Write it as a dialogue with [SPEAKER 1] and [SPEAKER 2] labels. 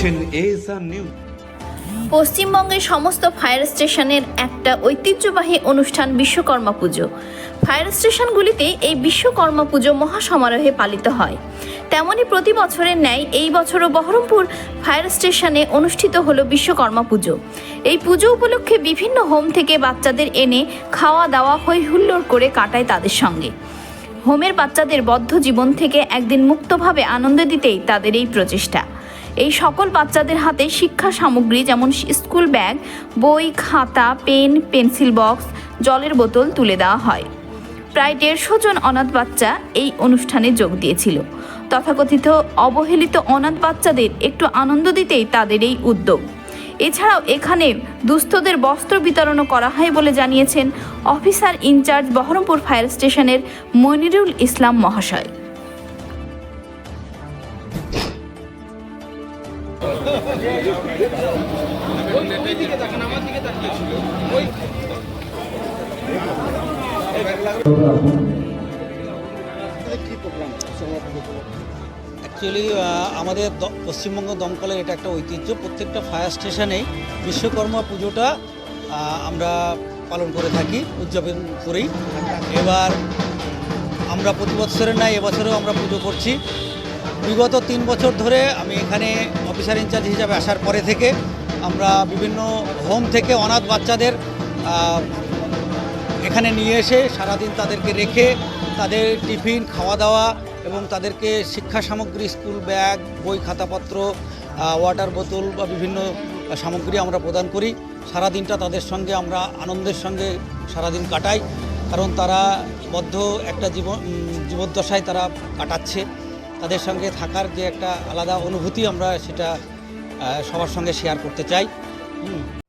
[SPEAKER 1] দেখছেন ASR news
[SPEAKER 2] পশ্চিমবঙ্গের সমস্ত ফায়ার স্টেশনের একটা ঐতিহ্যবাহী অনুষ্ঠান বিশ্বকর্মা পুজো। ফায়ার স্টেশনগুলিতে এই বিশ্বকর্মা পুজো মহাসমারোহে পালিত হয়। তেমনি প্রতি বছরের ন্যায় এই বছরও বহরমপুর ফায়ার স্টেশনে অনুষ্ঠিত হলো বিশ্বকর্মা পুজো। এই পুজো উপলক্ষে বিভিন্ন হোম থেকে বাচ্চাদের এনে খাওয়া দাওয়া হই হুল্লোড় করে কাটায় তাদের সঙ্গে। হোমের বাচ্চাদের বদ্ধ জীবন থেকে একদিন মুক্তভাবে আনন্দ দিতেই তাদের এই প্রচেষ্টা। এই সকল বাচ্চাদের হাতে শিক্ষা সামগ্রী যেমন স্কুল ব্যাগ, বই, খাতা, পেন, পেন্সিল বক্স, জলের বোতল তুলে দেওয়া হয়। প্রায় দেড়শো জন অনাথ বাচ্চা এই অনুষ্ঠানে যোগ দিয়েছিল। তথাকথিত অবহেলিত অনাথ বাচ্চাদের একটু আনন্দ দিতেই তাদের এই উদ্যোগ। এছাড়াও এখানে দুস্থদের বস্ত্র বিতরণও করা হয় বলে জানিয়েছেন অফিসার ইনচার্জ বহরমপুর ফায়ার স্টেশনের মনিরুল ইসলাম মহাশয়।
[SPEAKER 3] অ্যাকচুয়ালি আমাদের পশ্চিমবঙ্গ দমকলের এটা একটা ঐতিহ্য। প্রত্যেকটা ফায়ার স্টেশনেই বিশ্বকর্মা পুজোটা আমরা পালন করে থাকি, উদযাপন করি। এবার আমরা প্রতি বছরের নাই এবছরেও আমরা পুজো করছি। বিগত তিন বছর ধরে আমি এখানে অফিসার ইনচার্জ হিসাবে আসার পরে থেকে আমরা বিভিন্ন হোম থেকে অনাথ বাচ্চাদের এখানে নিয়ে এসে সারাদিন তাদেরকে রেখে তাদের টিফিন খাওয়া দাওয়া এবং তাদেরকে শিক্ষা সামগ্রী, স্কুল ব্যাগ, বই, খাতাপত্র ওয়াটার বোতল বা বিভিন্ন সামগ্রী আমরা প্রদান করি। সারাদিনটা তাদের সঙ্গে আমরা আনন্দের সঙ্গে সারাদিন কাটাই, কারণ তারা বদ্ধ একটা জীবন জীবদ্দশায় তারা কাটাচ্ছে। তাদের সঙ্গে থাকার যে একটা আলাদা অনুভূতি আমরা সেটা সবার সঙ্গে শেয়ার করতে চাই হুম।